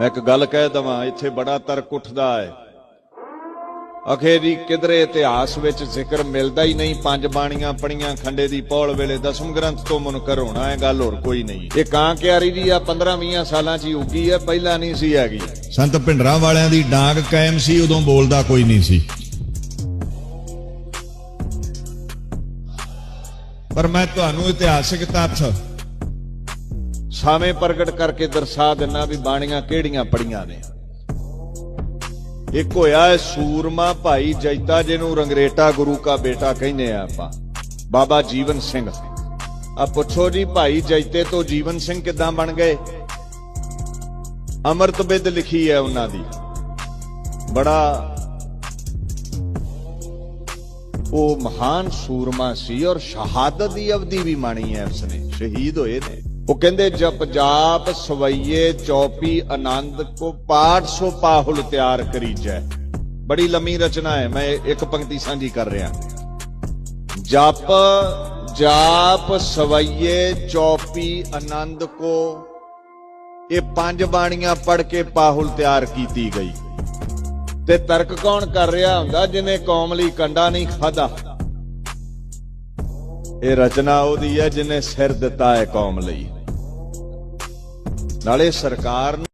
ਮੈਂ ਇੱਕ ਗੱਲ ਕਹਿ ਦਵਾਂ, ਇੱਥੇ ਬੜਾ ਤਰਕ ਉੱਠਦਾ ਹੈ। ਅਖੇਰੀ ਕਿਧਰੇ ਇਤਿਹਾਸ ਵਿੱਚ ਜ਼ਿਕਰ ਮਿਲਦਾ ਹੀ ਨਹੀਂ, ਪੰਜ ਬਾਣੀਆਂ ਪੜੀਆਂ ਖੰਡੇ ਦੀ ਪੌਲ ਵੇਲੇ ਦਸਮ ਗ੍ਰੰਥ ਤੋਂ ਮੁਨਕਰ ਹੋਣਾ ਹੈ, ਗੱਲ ਹੋਰ ਕੋਈ ਨਹੀਂ। ਇਹ ਕਾਂ ਕਿਆਰੀ ਦੀ ਆ 15 20 ਸਾਲਾਂ 'ਚ ਹੀ ਉੱਗੀ ਹੈ, ਪਹਿਲਾਂ ਨਹੀਂ ਸੀ ਹੈਗੀ। ਸੰਤ ਭਿੰਡਰਾਂ ਵਾਲਿਆਂ ਦੀ ਡਾਂਗ ਕਾਇਮ ਸੀ, ਉਦੋਂ ਬੋਲਦਾ ਕੋਈ ਨਹੀਂ ਸੀ। ਪਰ ਮੈਂ ਤੁਹਾਨੂੰ ਇਤਿਹਾਸਿਕ ਤੱਥ ਸਾਵੇਂ ਪ੍ਰਗਟ ਕਰਕੇ ਦਰਸਾ ਦਿੰਨਾ ਵੀ ਬਾਣੀਆਂ ਕਿਹੜੀਆਂ ਪੜੀਆਂ ਨੇ। ਇੱਕ ਹੋਇਆ ਸੂਰਮਾ ਭਾਈ ਜੈਤਾ ਜਿਹਨੂੰ ਰੰਗਰੇਟਾ ਗੁਰੂ ਕਾ ਬੇਟਾ ਕਹਿੰਦੇ ਆ ਆਪਾਂ। ਬਾਬਾ ਜੀਵਨ ਸਿੰਘ। ਆ ਪੁੱਛੋ ਜੀ, ਭਾਈ ਜੈਤੇ ਤੋਂ ਜੀਵਨ ਸਿੰਘ ਕਿੱਦਾਂ ਬਣ ਗਏ? ਅੰਮ੍ਰਿਤ ਬਿਦ ਲਿਖੀ ਹੈ ਉਹਨਾਂ ਦੀ। ਬੜਾ ਉਹ ਮਹਾਨ ਸੂਰਮਾ ਸੀ ਔਰ ਸ਼ਹਾਦਤ ਦੀ ਅਵਧੀ ਵੀ ਮਾਣੀ ਹੈ ਉਸਨੇ। ਸ਼ਹੀਦ ਹੋਏ ਨੇ। ਉਹ ਕਹਿੰਦੇ ਜਪ ਜਾਪ ਸਵਈਏ ਚੌਪੀ ਆਨੰਦ ਕੋ ਪਾਠ ਸੋ ਪਾਹੁਲ ਤਿਆਰ ਕਰੀਜੈ ਬੜੀ ਲੰਮੀ ਰਚਨਾ ਹੈ, ਮੈਂ ਇੱਕ ਪੰਕਤੀ ਸਾਂਝੀ ਕਰ ਰਿਹਾ। ਜਪ, ਜਾਪ ਸਵਈਏ ਚੌਪੀ ਆਨੰਦ ਕੋ, ਇਹ ਪੰਜ ਬਾਣੀਆਂ ਪੜ ਕੇ ਪਾਹੁਲ ਤਿਆਰ ਕੀਤੀ ਗਈ। ਤੇ ਤਰਕ ਕੌਣ ਕਰ ਰਿਹਾ ਹੁੰਦਾ ਜਿਹਨੇ ਕੌਮ ਲਈ ਕੰਡਾ ਨਹੀਂ ਖਾਦਾ ਇਹ ਰਚਨਾ ਉਹਦੀ ਹੈ ਜਿਹਨੇ ਸਿਰ ਦਿੱਤਾ ਹੈ ਕੌਮ ਲਈ। ਨਾਲੇ ਸਰਕਾਰ ਨੂੰ